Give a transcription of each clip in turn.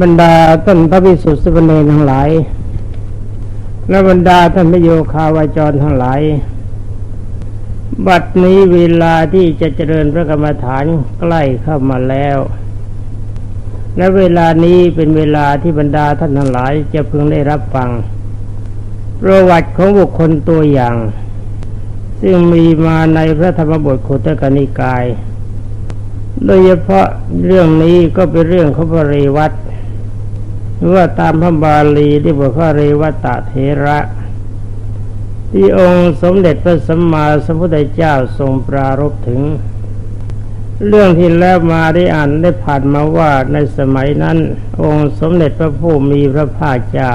บรรดาท่านพระภิกษุสามเณรทั้งหลาย และบรรดาท่านพระโยคาวาจรทั้งหลาย บัดนี้เวลาที่จะเจริญพระกรรมฐานใกล้เข้ามาแล้ว และเวลานี้เป็นเวลาที่บรรดาท่านทั้งหลายจะพึงได้รับฟัง ประวัติของบุคคลตัวอย่าง ซึ่งมีมาในพระธรรมบทขุตกนิกาย โดยเฉพาะเรื่องนี้ก็เป็นเรื่องของพระเรวัตหรือว่าตามพระบาลีที่บอกพระเรวัตเถระ ที่องค์สมเด็จพระสัมมาสัมพุทธเจ้าทรงปรารภถึง เรื่องที่แล้วมาได้อ่านได้ผ่านมาว่าในสมัยนั้น องค์สมเด็จพระผู้มีพระภาคเจ้า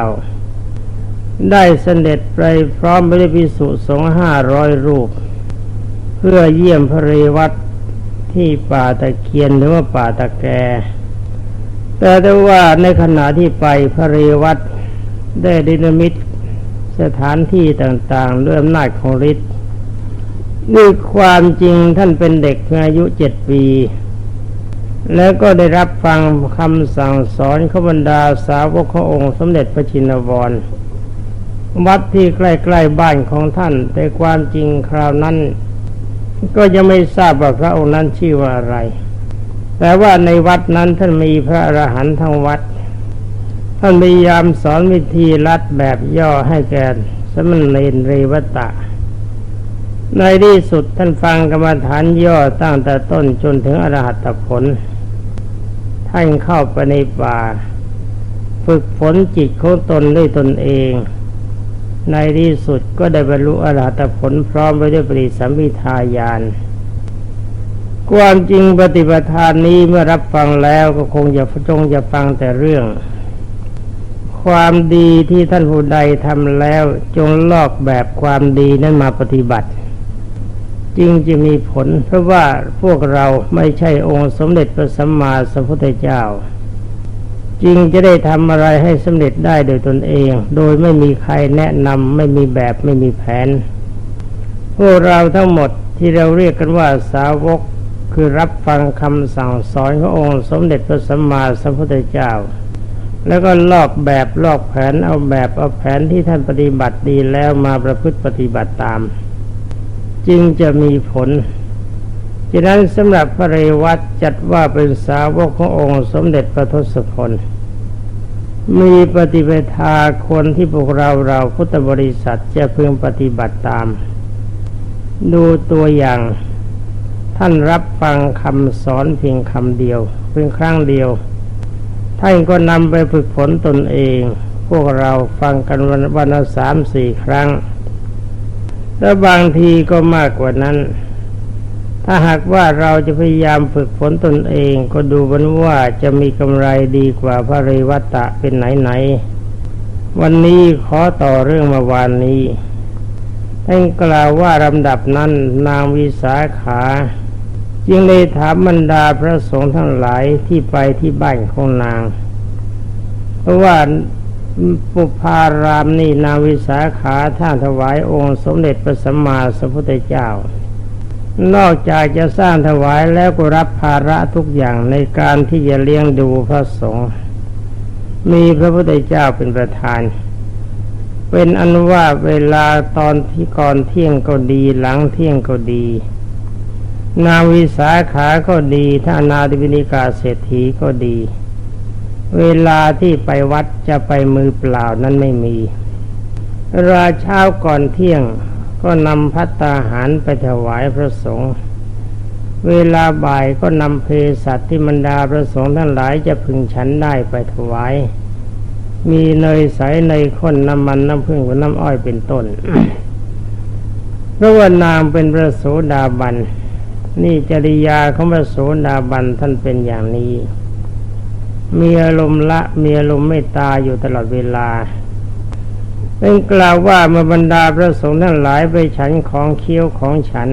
ได้เสด็จไปพร้อมไปด้วยพิสุสงฆ์ห้าร้อยรูป เพื่อเยี่ยมพระเรวัต ที่ป่าตะเคียนหรือว่าป่าตะแก แต่ได้ว่าในขณะที่ไปพระเรวัตได้ดินมิตสถานที่ต่างๆด้วยอำนาจของฤทธิ์ด้วยความจริงท่านเป็นเด็กเพียงอายุเจ็ดปี แล้วก็ได้รับฟังคำสั่งสอนขบรรดาสาวกขององค์สมเด็จพระชินวรวัดที่ใกล้ ๆ บ้านของท่าน แต่ความจริงคราวนั้น ก็ยังไม่ทราบว่าพระองค์นั้นชื่อว่าอะไร แต่ว่าในวัดนั้นท่านมีพระอรหันต์ทั้งวัด ท่านพยายามสอนวิธีรัดแบบย่อให้แก่สมณเณรเรวตะ ในที่สุดท่านฟังกรรมฐานย่อตั้งแต่ต้นจนถึงอรหัตผล ท่านเข้าไปในป่า ฝึกฝนจิตของตนด้วยตนเอง ในที่สุดก็ได้บรรลุอรหัตผลพร้อมไปด้วยปริสัมพิทายานความจริงปฏิปทานนี้เมื่อรับฟังแล้วก็คงจะจงจะฟังแต่เรื่อง ความดีที่ท่านผู้ใดทำแล้วจงลอกแบบความดีนั้นมาปฏิบัติ จึงจะมีผลเพราะว่าพวกเราไม่ใช่องค์สมเด็จพระสัมมาสัมพุทธเจ้า จึงจะได้ทำอะไรให้สำเร็จได้โดยตนเอง โดยไม่มีใครแนะนำไม่มีแบบไม่มีแผน พวกเราทั้งหมดที่เราเรียกกันว่าสาวกคือรับฟังคำสั่งสอนขององค์ สมเด็จพระสัมมาสัมพุทธเจ้า แล้วก็ลอกแบบลอกแผนเอาแบบเอาแผนที่ท่านปฏิบัติดีแล้วมาประพฤติปฏิบัติตาม จึงจะมีผล ฉะนั้นสำหรับพระเรวัตจัดว่าเป็นสาวกขององค์สมเด็จพระทศพล มีปฏิปทาคนที่พวกเราเราพุทธบริษัทจะพึงปฏิบัติตาม ดูตัวอย่าง ท่านรับฟังคำสอนเพียงคำเดียวเพียงครั้งเดียว ท่านก็นำไปฝึกฝนตนเอง พวกเราฟังกันวันวันละสามสี่ครั้ง และบางทีก็มากกว่านั้น ถ้าหากว่าเราจะพยายามฝึกฝนตนเอง ก็ดูกันว่าจะมีกำไรดีกว่าพระเรวัตะเป็นไหนๆวันนี้ขอต่อเรื่องเมื่อวานนี้ท่านกล่าวว่าลำดับนั้นนางวิสาขาจึงได้ถามบรรดาพระสงฆ์ทั้งหลายที่ไปที่บ้านของนาง เพราะว่าปุพารามนี่นางวิสาขาท่านถวายองค์สมเด็จพระสัมมาสัมพุทธเจ้า นอกจากจะสร้างถวายแล้วก็รับภาระทุกอย่างในการที่จะเลี้ยงดูพระสงฆ์มีพระพุทธเจ้าเป็นประธาน เป็นอันว่าเวลาตอนที่ก่อนเที่ยงก็ดีหลังเที่ยงก็ดี นาวิสาขาก็ดีถ้านาดิวินิกาเศรษฐีก็ดี เวลาที่ไปวัดจะไปมือเปล่านั้นไม่มี ราเช้าก่อนเที่ยง ก็นำพัตตาหารไปถวายพระสงฆ์เวลาบ่ายก็นำเพสัตที่บรรดาพระสงฆ์ทั้งหลายจะพึงฉันได้ไปถวาย มีเนยใสเนยข้นน้ำมันน้ำผึ้งกับน้ำอ้อยเป็นต้นเพราะว่านางเป็นพระโสดาบัน นี่จริยาของพระโสดาบันท่านเป็นอย่างนี้ มีอารมณ์ละมีอารมณ์ไม่ตาอยู่ตลอดเวลา เป็นกล่าวว่าเมื่อบรรดาพระสงฆ์ทั้งหลายไปฉันของเคี้ยวของฉัน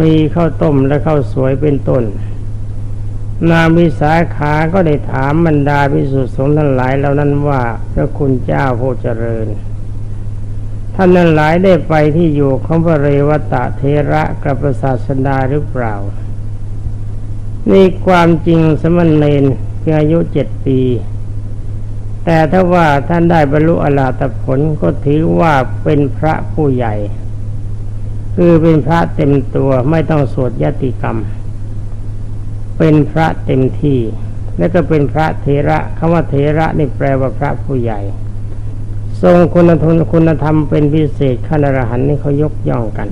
มีข้าวต้มและข้าวสวยเป็นต้น นางวิสาขาก็ได้ถามบรรดาพิสุทธิสงฆ์ทั้งหลายเหล่านั้นว่า พระคุณเจ้าผู้เจริญ ท่านนั้นหลายได้ไปที่อยู่ของพระเรวตะเทระกับพระศาสดาหรือเปล่านี่ความจริงสมณเณรเพียงอายุเจ็ดปี แต่ถ้าว่าท่านได้บรรลุอรหัตผลก็ถือว่าเป็นพระผู้ใหญ่ คือเป็นพระเต็มตัวไม่ต้องสวดยติกรรม เป็นพระเต็มที่ แล้วก็เป็นพระเถระคำว่าเถระนี่แปลว่าพระผู้ใหญ่ ทรงคุณธรรมคุณธรรมเป็นพิเศษขั้นอรหันต์นี่เขายกย่องกัน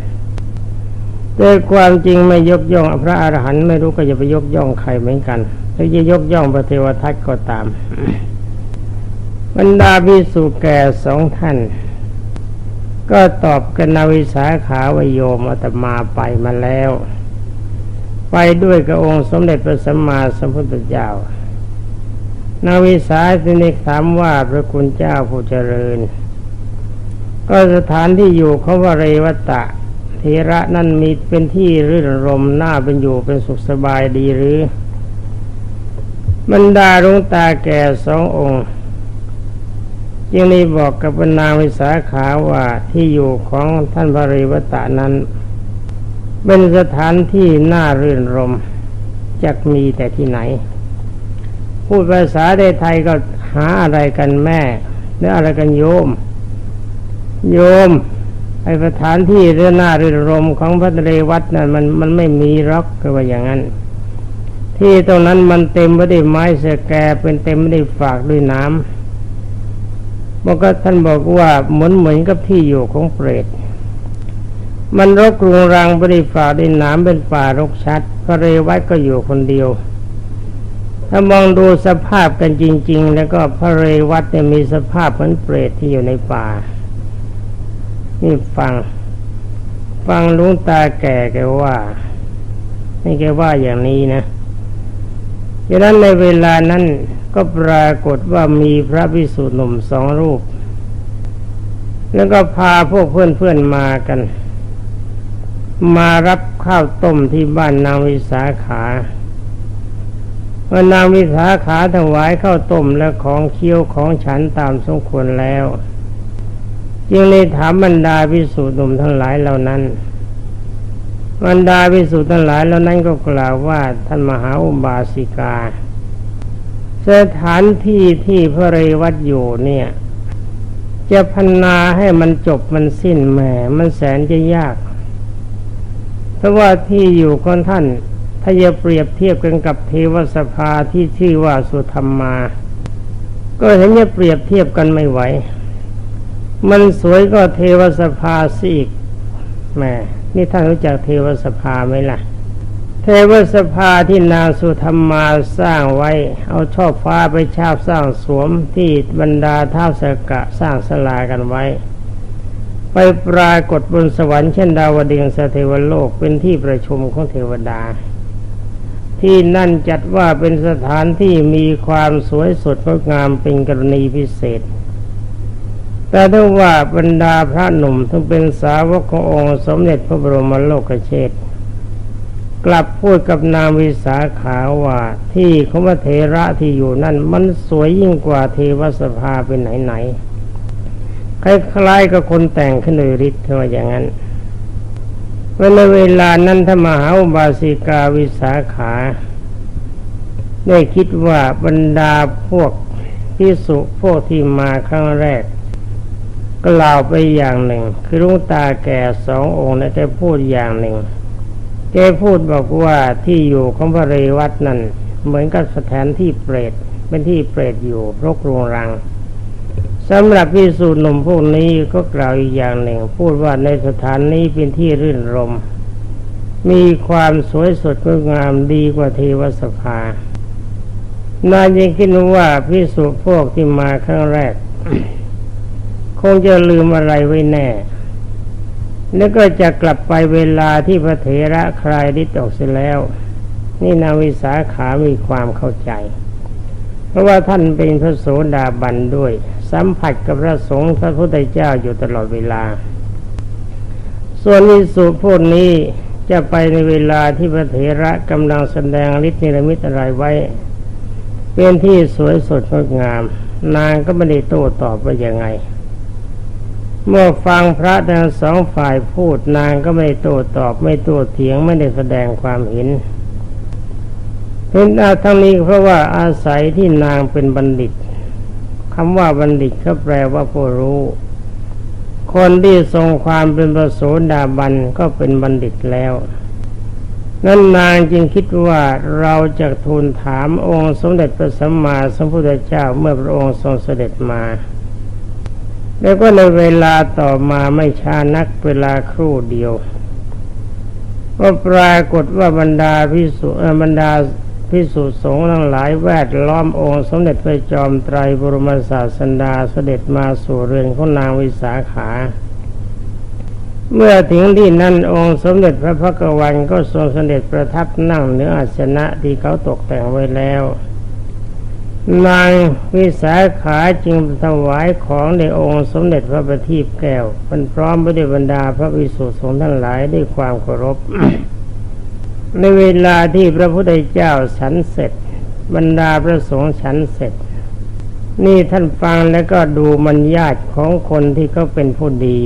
แต่ความจริงไม่ยกย่องพระอรหันต์ไม่รู้ก็จะไปยกย่องใครเหมือนกันหรือจะยกย่องพระเทวทัตก็ตาม บรรดาภิกษุแก่สองท่าน ก็ตอบกันนาวิสาขาวโยมอาตมาไปมาแล้ว ไปด้วยกับองค์สมเด็จพระสัมมาสัมพุทธเจ้านาวิสาสินิกถามว่าพระคุณเจ้าผู้เจริญ ก็สถานที่อยู่เของวเรวตะเทระนั่นมีเป็นที่รื่นรมน่าเป็นอยู่เป็นสุขสบายดีหรือ บรรดาลงตาแก่สององค์ จึงได้บอกกับนาวิสาขาว่าที่อยู่ของท่านพระเรวตะนั้น เป็นสถานที่น่ารื่นรมจะมีแต่ที่ไหน พูดภาษาในไทยก็หาอะไรกันแม่หรืออะไรกันโยม โยมไอสถานที่เรื่องหน้าเรื่องรมของพระเรวัตนั่นมันมันไม่มีร็อกก็ว่าอย่างนั้น ที่ตรงนั้นมันเต็มไปด้วยไม้เสแกเป็นเต็มไปด้วยฝากด้วยน้ำ บอกก็ท่านบอกว่าเหมือนเหมือนกับที่อยู่ของเปรต มันรกรุงรังไปด้วยฝากด้น้ำเป็นป่ารกชัด พระเรวัตก็อยู่คนเดียว ถ้ามองดูสภาพกันจริง ๆ แล้วก็พระเรวัตเนี่ยมีสภาพเหมือนเปรตที่อยู่ในป่า นี่ฟัง ฟังลุงตาแก่แกว่า นี่แกว่าอย่างนี้นะดังนั้นในเวลานั้น ก็ปรากฏว่ามีพระภิกษุหนุ่มสองรูป แล้วก็พาพวกเพื่อนๆมากัน มารับข้าวต้มที่บ้านนางวิสาขาเมื่อนางวิสาขาถวายข้าวต้มและของเคี้ยวของฉันตามสมควรแล้ว จึงเลยถามบรรดาพิสูจน์หนุ่มทั้งหลายเหล่านั้นบรรดาพิสูจน์ทั้งหลายเหล่านั้นก็กล่าวว่าท่านมหาอุบาสิกา สถานที่ที่พระเรวัตอยู่เนี่ย จะพันนาให้มันจบมันสิ้นแหมมันแสนจะยาก เพราะว่าที่อยู่ของท่าน ถ้าจะเปรียบเทียบกันกับเทวสภาที่ชื่อว่าสุธรรมมาก็เห็นจะเปรียบเทียบกันไม่ไหว มันสวยก็เทวสภาสิอีกแม่นี่ท่านรู้จักเทวสภาไหมล่ะ เทวสภาที่นางสุธรรมาสร้างไว้ เอาชอบฟ้าไปชาบสร้างสวมที่บรรดาท้าวสกะสร้างสลากันไว้ ไปปรากฏบนสวรรค์เช่นดาวดึงสเทวโลกเป็นที่ประชุมของเทวดา ที่นั่นจัดว่าเป็นสถานที่มีความสวยสดงดงามเป็นกรณีพิเศษ แต่ถ้าว่าบรรดาพระหนุ่มทั้งเป็นสาวกขององค์สมเด็จพระบรมโลกเชษฐ์ กลับพูดกับนางวิสาขาว่าที่ของพระเทระที่อยู่นั่นมันสวยยิ่งกว่าเทวสภาเป็นไหนๆคล้ายๆกับคนแต่งขึ้นโดยฤทธิ์เท่าอย่างนั้นในเวลานั้นถ้ามหาบาสิกาวิสาขา ได้คิดว่าบรรดาพวกพิสุพวกที่มาครั้งแรกกล่าวไปอย่างหนึ่ง คือลุงตาแก่สององค์นะแกพูดอย่างหนึ่ง แกพูดบอกว่าที่อยู่ของพระเรวัตนั่นเหมือนกับสถานที่เปรตเป็นที่เปรตอยู่รกรุงรังสำหรับพิสูจน์หนุ่มพวกนี้ก็กล่าวอีกอย่างหนึ่ง พูดว่าในสถานนี้เป็นที่รื่นรม มีความสวยสดงดงามดีกว่าเทวสภานายังคิดว่าพิสูจน์พวกที่มาครั้งแรก คงจะลืมอะไรไว้แน่ แล้วก็จะกลับไปเวลาที่พระเถระคลายฤทธิ์ออกเสียแล้ว นี่นาวิสาขามีความเข้าใจ เพราะว่าท่านเป็นพระโสดาบันด้วย สัมผัสกับพระสงฆ์พระพุทธเจ้าอยู่ตลอดเวลา ส่วนนิสุพวกนี้จะไปในเวลาที่พระเถระกำลังแสดงฤทธิ์นิรมิตอะไรไว้ เป็นที่สวยสดงดงาม นางก็ไม่ได้โต้ตอบว่ายังไง เมื่อฟังพระทั้งสองฝ่ายพูดนางก็ไม่โต้ตอบไม่โต้เถียงไม่ได้แสดงความเห็นเห็นอาทั้งนี้เพราะว่าอาศัยที่นางเป็นบัณฑิตคำว่าบัณฑิตก็แปลว่าผู้รู้ คนที่ทรงความเป็นประโสดาบันก็เป็นบัณฑิตแล้วนั่นนางจึงคิดว่าเราจะทูลถามองค์สมเด็จพระสัมมาสัมพุทธเจ้าเมื่อพระองค์ทรงเสด็จมา แล้วก็ในเวลาต่อมาไม่ช้านักเวลาครู่เดียวก็ปรากฏว่าบรรดาพิสุบรรดาพิสุสงฆ์ทั้งหลายแวดล้อมองค์สมเด็จพระจอมไตรบรมศาสดาเสด็จมาสู่เรือนของนางวิสาขา เมื่อถึงที่นั่นองค์สมเด็จพระพักวันก็ทรงเสด็จประทับนั่งเหนืออาสนะที่เขาตกแต่งไว้แล้ว นางวิสาขาจึงถวายของในองค์สมเด็จพระประทีปแก้วมันพร้อมไปด้วยบรรดาพระวิสุทธิสงฆ์ทั้งหลายด้วยความเคารพ ในเวลาที่พระพุทธเจ้าฉันเสร็จ บรรดาพระสงฆ์ฉันเสร็จ นี่ท่านฟังแล้วก็ดูมันญาติของคนที่เขาเป็นผู้ดี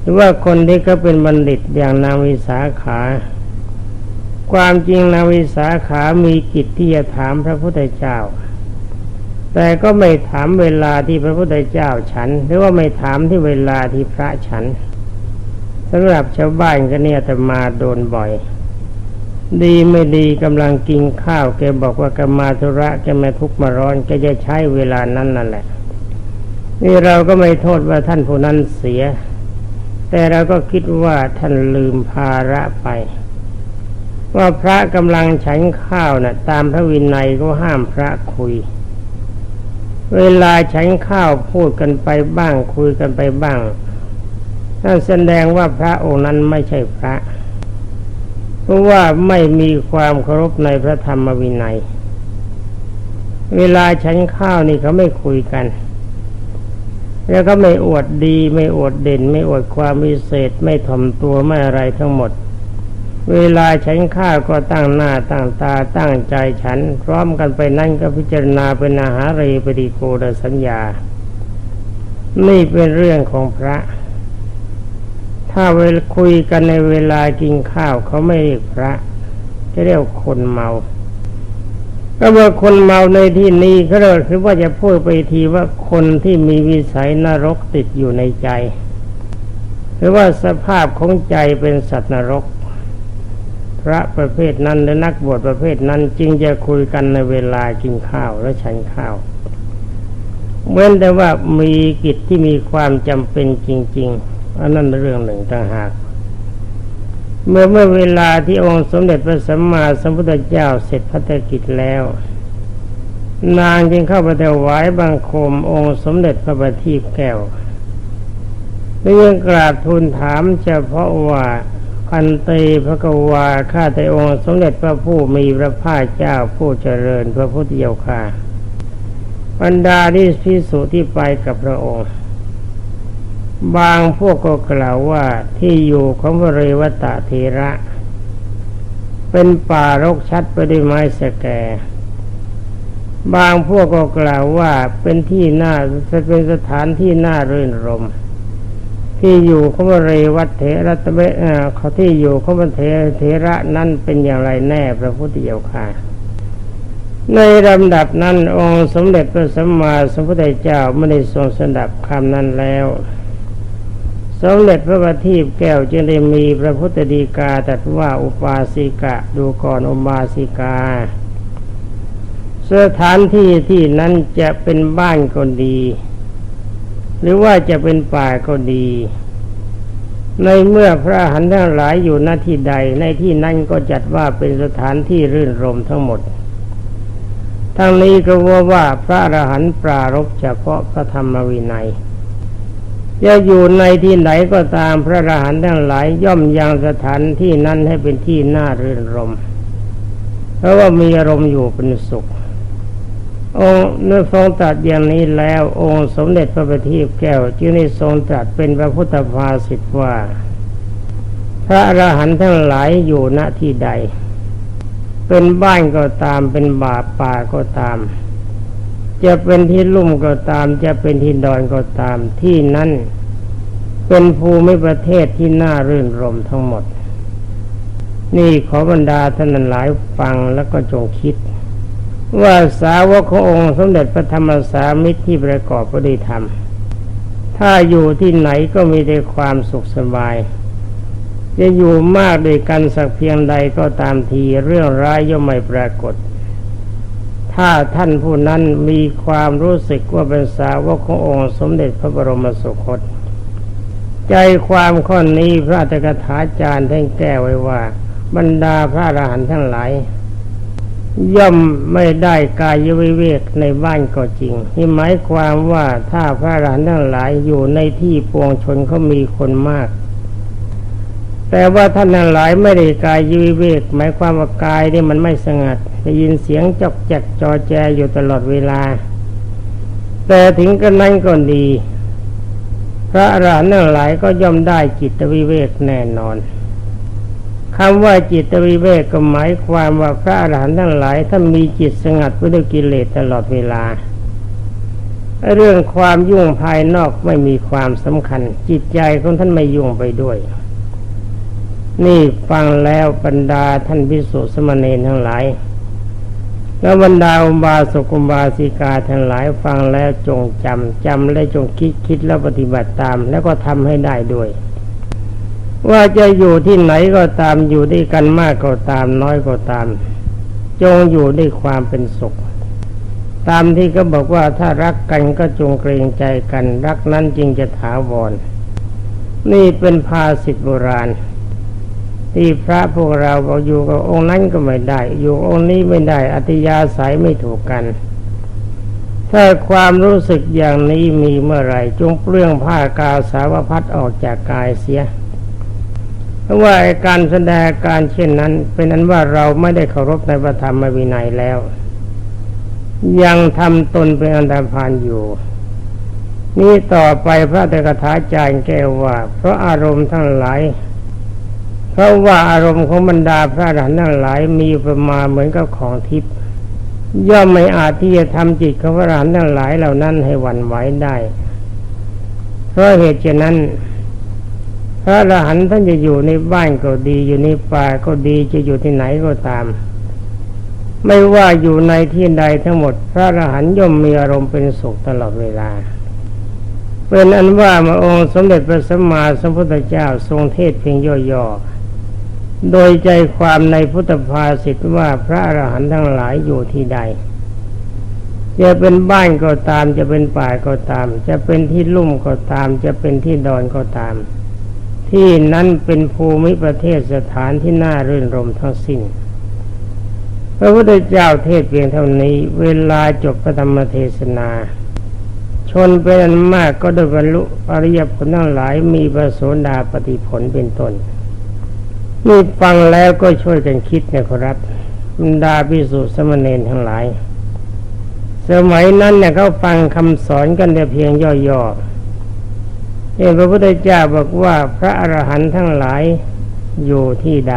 หรือว่าคนที่เขาเป็นบัณฑิตอย่างนางวิสาขา ความจริงนางวิสาขามีกิจที่จะถามพระพุทธเจ้า แต่ก็ไม่ถามเวลาที่พระพุทธเจ้าฉัน หรือว่าไม่ถามที่เวลาที่พระฉันสำหรับชาวบ้านก็เนี่ยแต่มาโดนบ่อย ดีไม่ดีกำลังกินข้าวแกบอกว่ากมาธุระแกม่ทุกมาร้อนแกจะใช้เวลานั้นนั่นแหละ นี่เราก็ไม่โทษว่าท่านผู้นั้นเสีย แต่เราก็คิดว่าท่านลืมภาระไป ว่าพระกำลังฉันข้าวนะ่ะ ตามพระวินัยก็ห้ามพระคุย เวลาฉันข้าวพูดกันไปบ้าง คุยกันไปบ้างนั่นแสดงว่าพระองค์นั้นไม่ใช่พระ เพราะว่าไม่มีความเคารพในพระธรรมวินัย เวลาฉันข้าวนี่เขาไม่คุยกัน แล้วก็ไม่อวดดี ไม่อวดเด่น ไม่อวดความวิเศษ ไม่ถ่อมตัวไม่อะไรทั้งหมด เวลาฉันข้าวก็ตั้งหน้าตั้งตาตั้งใจฉัน พร้อมกันไปนั่นก็พิจารณาเป็นอาหารเรปฏิโกดสัญญา นี่เป็นเรื่องของพระ ถ้าเวลคุยกันในเวลากินข้าวเขาไม่เรียกพระ จะเรียกคนเมาก็ว่าคนเมาในที่นี้เขาเรียคือว่าจะพูดไปทีว่าคนที่มีวิสัยนรกติดอยู่ในใจ หรือว่าสภาพของใจเป็นสัตว์นรก พระประเภทนั้นหรือนักบวชประเภทนั้นจึงจะคุยกันในเวลากินข้าวและฉันข้าวเว้นแต่ว่ามีกิจที่มีความจำเป็นจริง ๆ อันนั้นเรื่องหนึ่งต่างหาก เมื่อเมื่อเวลาที่องค์สมเด็จพระสัมมาสัมพุทธเจ้าเสร็จพัฒกิจแล้ว นางจึงเข้าไปถวายบังคมองค์สมเด็จพระบัณฑิตแก้วเรื่องกราบทูลถามเฉพาะว่า พันเตพระกวาข้าแต่องค์สมเด็จพระผู้มีพระภาคเจ้าผู้เจริญพระพุทธเจ้าค่ะบรรดาที่พิสุที่ไปกับพระองค์ บางพวกก็กล่าวว่าที่อยู่ของพระเรวตะเทระ เป็นป่ารกชัดไปด้วยไม้สแก บางพวกก็กล่าวว่าเป็นที่น่าจะเป็นสถานที่น่ารื่นรม ที่อยู่ของพระเรวัตเถระตเบเขาที่อยู่ของพระเทเทระนั้นเป็นอย่างไรแน่พระพุทธเจ้าค่ะ ในลำดับนั้นองค์สมเด็จพระสัมมาสัมพุทธเจ้าไม่ได้ทรงสดับคำนั้นแล้วสมเด็จพระบัณฑิตแก้วจึงได้มีพระพุทธดีกาตรัสว่าอุปาสิกะดูก่อนอุบาสิกา สถานที่ที่นั้นจะเป็นบ้านก็ดี หรือว่าจะเป็นป่าก็ดี ในเมื่อพระหันทั้งหลายอยู่หน้าที่ใดในที่นั้นก็จัดว่าเป็นสถานที่รื่นรมทั้งหมด ทั้งนี้ก็ว่าว่าพระอรหันต์ปรารบเฉพาะพระธรรมวินัยจะอยู่ในที่ไหนก็ตามพระอรหันต์ทั้งหลายย่อมยังสถานที่นั้นให้เป็นที่น่ารื่นรมเพราะว่ามีอารมณ์อยู่เป็นสุข องค์เนื้อทรงตรัสอย่างนี้แล้ว องค์สมเด็จพระบัณฑิตแก้วจึงได้ทรงตรัสเป็นพระพุทธภาษิตว่า พระอรหันต์ทั้งหลายอยู่ณที่ใด เป็นบ้านก็ตามเป็นบาป่าก็ตาม จะเป็นที่ลุ่มก็ตาม จะเป็นที่ดอนก็ตามที่นั้นเป็นภูมิประเทศที่น่ารื่นรมทั้งหมด นี่ขอบรรดาท่านหลายฟังแล้วก็จงคิด ว่าสาวกขององค์สมเด็จพระธรรมสามิตรที่ประกอบพระดีธรรม ถ้าอยู่ที่ไหนก็มีแต่ความสุขสบาย จะอยู่มากด้วยกันสักเพียงใดก็ตามทีเรื่องร้ายย่อมไม่ปรากฏ ถ้าท่านผู้นั้นมีความรู้สึกว่าเป็นสาวกขององค์สมเด็จพระบรมสุคต ใจความข้อนี้พระตกถาจารย์ท่านแก้ไว้ว่า บรรดาพระอรหันต์ทั้งหลาย ย่อมไม่ได้กายวิเวกในบ้านก็จริง นี่หมายความว่าถ้าพระอรหันต์ทั้งหลายอยู่ในที่ปวงชนเขามีคนมาก แต่ว่าท่านทั้งหลายไม่ได้กายวิเวก หมายความว่ากายนี่มันไม่สงัดได้ยินเสียงจอกแจกจอแจอยู่ตลอดเวลา แต่ถึงกระนั้นก็ดี พระอรหันต์ทั้งหลายก็ย่อมได้จิตวิเวกแน่นอน คำว่าจิตวิเวกก็หมายความว่าพระอรหันต์ทั้งหลายท่านมีจิตสงัดไว้ด้วยกิเลสตลอดเวลา เรื่องความยุ่งภายนอกไม่มีความสำคัญ จิตใจของท่านไม่ยุ่งไปด้วย นี่ฟังแล้วบรรดาท่านพิสุสมณีทั้งหลาย แล้วบรรดาอุบาสกอุบาสิกาทั้งหลายฟังแล้วจงจำจำและจงคิดคิดแล้วปฏิบัติตาม แล้วก็ทำให้ได้ด้วย ว่าจะอยู่ที่ไหนก็ตามอยู่ด้วยกันมากก็ตามน้อยก็ตาม จงอยู่ด้วยความเป็นสุข ตามที่ก็บอกว่าถ้ารักกันก็จงเกรงใจกัน รักนั้นจึงจะถาวร นี่เป็นภาษิตโบราณ ที่พระพวกเราบอกอยู่กับองค์นั้นก็ไม่ได้ อยู่องค์นี้ไม่ได้อัตยาสายไม่ถูกกัน ถ้าความรู้สึกอย่างนี้มีเมื่อไหร่ จงเปลื้องผ้ากาสาวพัดออกจากกายเสีย เพราะว่าการแสดงการเช่นนั้น เป็นนั้นว่าเราไม่ได้เคารพในพระธรรมวินัยแล้ว ยังทำตนเป็นอันธพาลอยู่ นี่ต่อไปพระเตกถาจารย์แก้วว่า เพราะอารมณ์ทั้งหลายเพราะว่าอารมณ์ของบรรดาพระอรหันต์ทั้งหลายมีประมาณเหมือนกับของทิพย์ย่อมไม่อาจที่จะทำจิตของพระอรหันต์ทั้งหลายเหล่านั้นให้หวั่นไหวได้ เพราะเหตุฉะนั้น พระอรหันต์ท่านจะอยู่ในบ้านก็ดี อยู่ในป่าก็ดีจะอยู่ที่ไหนก็ตาม ไม่ว่าอยู่ในที่ใดทั้งหมด พระอรหันต์ย่อมมีอารมณ์เป็นสุขตลอดเวลาเป็นอันว่ามาองค์สมเด็จพระสัมมาสัมพุทธเจ้าทรงเทศเพียงย่อๆ โดยใจความในพุทธภาษิตว่าพระอรหันต์ทั้งหลายอยู่ที่ใด จะเป็นบ้านก็ตาม จะเป็นป่าก็ตาม จะเป็นที่ลุ่มก็ตาม จะเป็นที่ดอนก็ตาม ที่นั้นเป็นภูมิประเทศสถานที่น่ารื่นรมทั้งสิ้น พระพุทธเจ้าเทศเพียงเท่านี้ เวลาจบพระธรรมเทศนา ชนเป็นอันมากก็ได้บรรลุอริยผลทั้งหลายมีประโสดาปฏิผลเป็นต้นนี่ฟังแล้วก็ช่วยกันคิดนะครับบรรดาพิสุสมณเณรทั้งหลาย สมัยนั้นเนี่ยเขาฟังคำสอนกันแต่เพียงย่อๆ เองพระพุทธเจ้าบอกว่าพระอรหันต์ทั้งหลายอยู่ที่ใด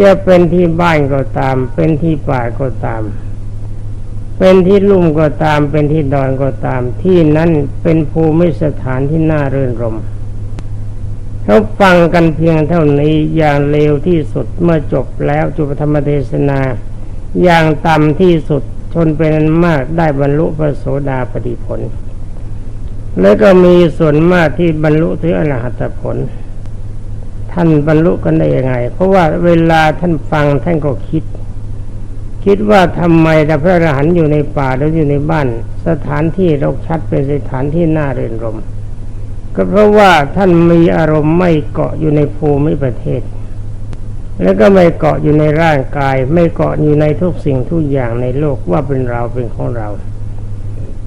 จะเป็นที่บ้านก็ตาม เป็นที่ป่าก็ตาม เป็นที่ลุ่มก็ตาม เป็นที่ดอนก็ตาม ที่นั้นเป็นภูมิสถานที่น่าเรื่นรมเขาฟังกันเพียงเท่านี้อย่างเร็วที่สุดเมื่อจบแล้วจุปธรรมเทศนา อย่างต่ำที่สุดชนเป็นอันมากได้บรรลุพระโสดาปฏิผล แล้วก็มีส่วนมากที่บรรลุถึงอรหัตผล ท่านบรรลุกันได้ยังไง เพราะว่าเวลาท่านฟังท่านก็คิด คิดว่าทำไมแต่พระอรหันต์อยู่ในป่าแล้วอยู่ในบ้าน สถานที่รกชัดเป็นสถานที่น่าเรินรม ก็เพราะว่าท่านมีอารมณ์ไม่เกาะอยู่ในภูมิประเทศ แล้วก็ไม่เกาะอยู่ในร่างกาย ไม่เกาะอยู่ในทุกสิ่งทุกอย่างในโลกว่าเป็นเราเป็นของเรา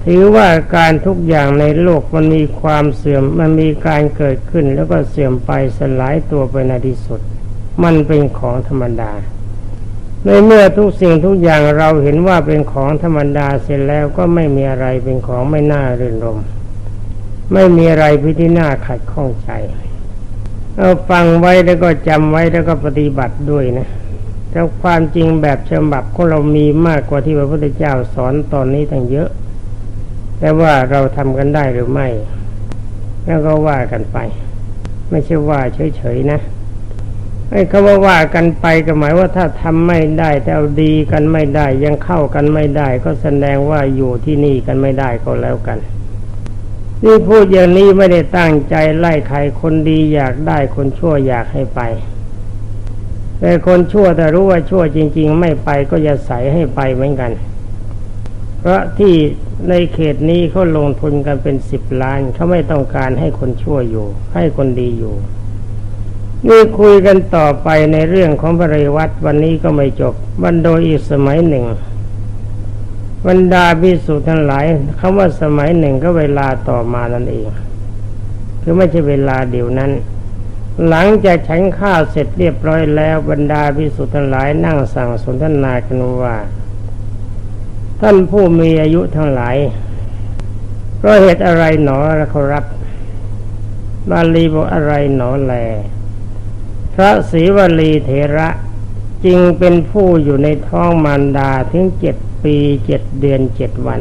ถือว่าการทุกอย่างในโลกมันมีความเสื่อมมันมีการเกิดขึ้นแล้วก็เสื่อมไปสลายตัวไปในที่สุด มันเป็นของธรรมดา ในเมื่อทุกสิ่งทุกอย่างเราเห็นว่าเป็นของธรรมดาเสร็จแล้วก็ไม่มีอะไรเป็นของไม่น่ารื่นรมไม่มีอะไรพิที่น่าขัดข้องใจเอาฟังไว้แล้วก็จำไว้แล้วก็ปฏิบัติด้วยนะแต่ความจริงแบบฉบับของเรามีมากกว่าที่พระพุทธเจ้าสอนตอนนี้ตั้งเยอะ แต่ว่าเราทำกันได้หรือไม่ แล้วก็ว่ากันไป ไม่ใช่ว่าเฉยๆนะไอ้คำว่าว่ากันไปก็หมายว่าถ้าทำไม่ได้แต่เอาดีกันไม่ได้ ยังเข้ากันไม่ได้ ก็แสดงว่าอยู่ที่นี่กันไม่ได้ก็แล้วกัน นี่พูดอย่างนี้ไม่ได้ตั้งใจไล่ใครคนดีอยากได้คนชั่วอยากให้ไป แต่คนชั่วแต่รู้ว่าชั่วจริง ๆ ไม่ไปก็จะใส่ให้ไปเหมือนกัน พราะที่ในเขตนี้เขาลงทุนกันเป็นสิบล้านเขาไม่ต้องการให้คนชั่วอยู่ ให้คนดีอยู่นี่คุยกันต่อไปในเรื่องของปริวัตวันนี้ก็ไม่จบวันโดยอีกสมัยหนึ่งบรรดาพิสุทั้งหลายคำว่าสมัยหนึ่งก็เวลาต่อมานั่นเอง คือไม่ใช่เวลาเดียวนั้น หลังจากฉันข้าวเสร็จเรียบร้อยแล้วบรรดาพิสุทั้งหลายนั่งสั่งสนทนากันว่า ท่านผู้มีอายุทั้งหลายเพราะเหตุอะไรหนอเขารับ บาลีบอกอะไรหนอแล พระศรีวลีเถระจึงเป็นผู้อยู่ในท้องมารดาถึงเจ็ดปีเจ็ดเดือนเจ็ดวัน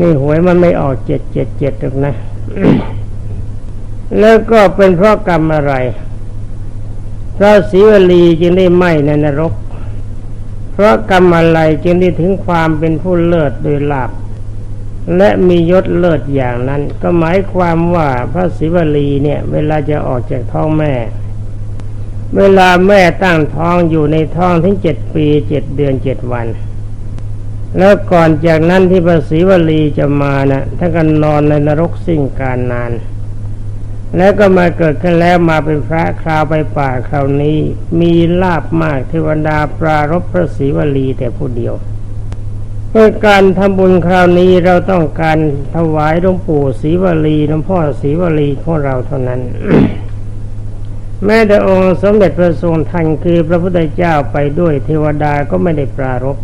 นี่หวยมันไม่ออกเจ็ดเจ็ดเจ็ดหรอกนะ แล้วก็เป็นเพราะกรรมอะไร พระศรีวลีจึงได้ไหมในนรก เพราะกรรมอะไรจึงได้ถึงความเป็นผู้เลิศโดยหลาบและมียศเลิศอย่างนั้น ก็หมายความว่าพระศิวลีเนี่ยเวลาจะออกจากท้องแม่ เวลาแม่ตั้งท้องอยู่ในท้องถึงเจ็ดปีเจ็ดเดือนเจ็ดวัน แล้วก่อนจากนั้นที่พระศิวลีจะมานะ่ะท่านก็นอนในนรกสิ่งการนาน แล้วก็มาเกิดขึ้นแล้วมาเป็นพระคราวไปป่าคราวนี้ มีลาบมากเทวดาปรารบพระศิวลีแต่ผู้เดียวเพื่อการทำบุญคราวนี้เราต้องการถวายหลวงปู่ศรีวลีหลวงพ่อศรีวลีของเราเท่านั้น แม้แต่องค์สมเด็จพระทรงทันคือพระพุทธเจ้าไปด้วยเทวดาก็ไม่ได้ปรารบ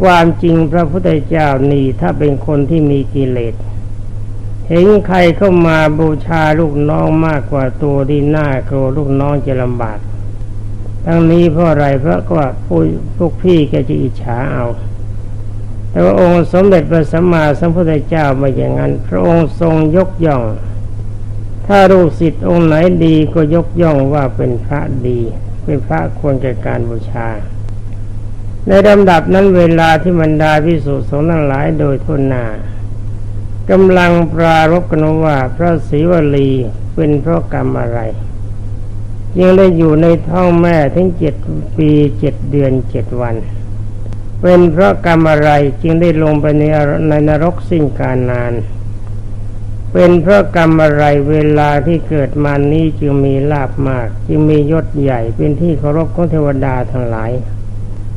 ความจริงพระพุทธเจ้านี่ถ้าเป็นคนที่มีกิเลส เห็นใครเข้ามาบูชาลูกน้องมากกว่าตัวดีหน้ากลัวลูกน้องจะลำบากทั้งนี้เพราะอะไรเพราะว่าผู้พวกพี่แกจะอิจฉาเอา แต่ว่าองค์สมเด็จพระสัมมาสัมพุทธเจ้าม่อย่างนั้น พระองค์ทรงยกย่อง ถ้าลูกศิษย์องค์ไหนดีก็ยกย่องว่าเป็นพระดี เป็นพระควรแก่การบูชา ในลำดับนั้นเวลาที่บรรดาพิสุสงฆ์ทั้งหลายโดยทุนนา กำลังปรารบกันว่าพระศรีวลีเป็นเพราะกรรมอะไร ยังได้อยู่ในท้องแม่ถึงเจ็ดปีเจ็ดเดือนเจ็ดวัน เป็นเพราะกรรมอะไรจึงได้ลงไปในในนรกสิ้นการนาน เป็นเพราะกรรมอะไรเวลาที่เกิดมานี้จึงมีลาบมาก จึงมียศใหญ่เป็นที่เคารพของเทวดาทั้งหลาย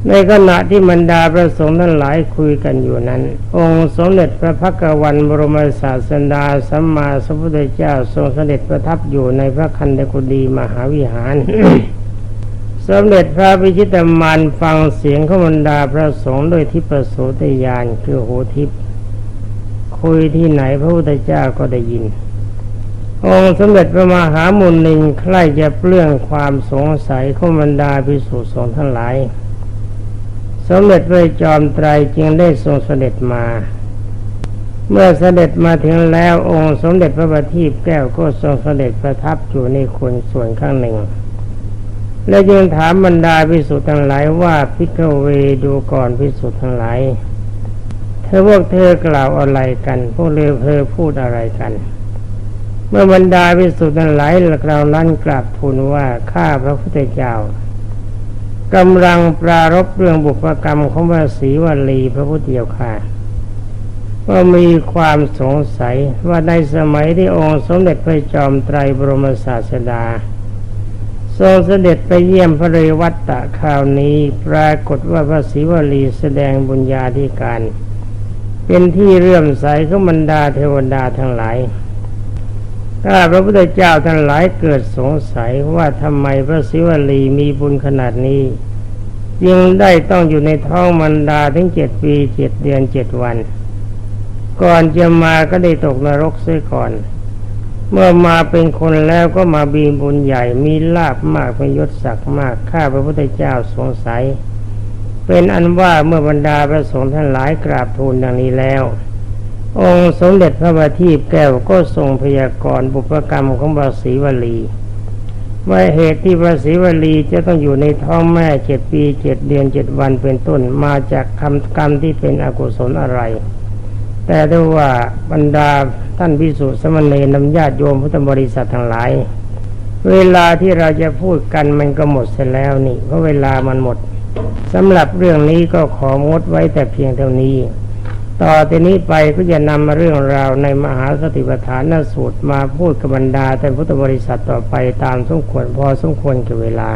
ในขณะที่บรรดาพระสงฆ์ทั้งหลายคุยกันอยู่นั้น องค์สมเด็จพระพักวันบรมศาสดาสัมมาสัมพุทธเจ้าทรงเสด็จประทับอยู่ในพระคันธกุฎีมหาวิหาร สมเด็จพระพิชิตมารฟังเสียงของบรรดาพระสงฆ์โดยทิพโสตยานคือหูทิพย์คุยที่ไหนพระพุทธเจ้าก็ได้ยิน องค์สมเด็จพระมหามุนีใครจะเปลื้องความสงสัยของบรรดาพิสุสงฆ์ทั้งหลาย สมเด็จพระจอมไตรจึงได้ทรงเสด็จมา เมื่อเสด็จมาถึงแล้วองค์สมเด็จพระบัณฑิตแก้วก็ทรงเสด็จประทับอยู่ในคนส่วนข้างหนึ่ง และยังถามบรรดาพิสุทั้งหลายว่าพิกเวดูก่อนพิสุทั้งหลายเธอพวกเธอกล่าวอะไรกัน พวกเธอเธอพูดอะไรกัน เมื่อบรรดาพิสุทั้งหลายกล่าวนั้นกราบทูลว่าข้าพระพุทธเจ้า กำลังปรารบเรื่องบุพกรรมของพระศรีวลีพระพุทธเจ้าค่ะว่ามีความสงสัยว่าในสมัยที่องค์สมเด็จพระจอมไตรบรมศาสดาทรงเสด็จไปเยี่ยมพระเรวัตตะคราวนี้ปรากฏว่าพระศรีวลีแสดงบุญญาธิการ เป็นที่เรื่อมใสของบรรดาเทวดาทั้งหลาย ถ้าพระพุทธเจ้าทั้งหลายเกิดสงสัยว่าทำไมพระศิวลีมีบุญขนาดนี้ยังได้ต้องอยู่ในท้องมันดาถึงเจ็ดปีเจ็ดเดือนเจ็ดวัน ก่อนจะมาก็ได้ตกนรกเสียก่อน เมื่อมาเป็นคนแล้วก็มาบีบุญใหญ่มีลาบมากเป็นยศศักดิ์มากข้าพระพุทธเจ้าสงสัย เป็นอันว่าเมื่อบรรดาพระสงฆ์ท่านหลายกราบทูลดังนี้แล้ว องค์สมเด็จพระบัณฑิตแก้วก็ทรงพยากรณ์บุพกรรมของบาศรีวลีว่าเหตุที่พระศรีวลีจะต้องอยู่ในท้องแม่เจ็ดปีเจ็ดเดือนเจ็ดวันเป็นต้นมาจากคำกรรมที่เป็นอกุศลอะไร แต่ด้วยว่าบรรดาท่านพิสุสมณีนำญาติโยมพุทธบริษัททั้งหลาย เวลาที่เราจะพูดกันมันก็หมดเสียแล้วนี่เพราะเวลามันหมดสำหรับเรื่องนี้ก็ของดไว้แต่เพียงเท่านี้ ต่อทีนี้ไปก็จะนำมาเรื่องราวในมหาสติปัฏฐานสูตรมาพูดกับบรรดาท่านพุทธบริษัทต่อไปตามสมควรพอสมควรกับเวลา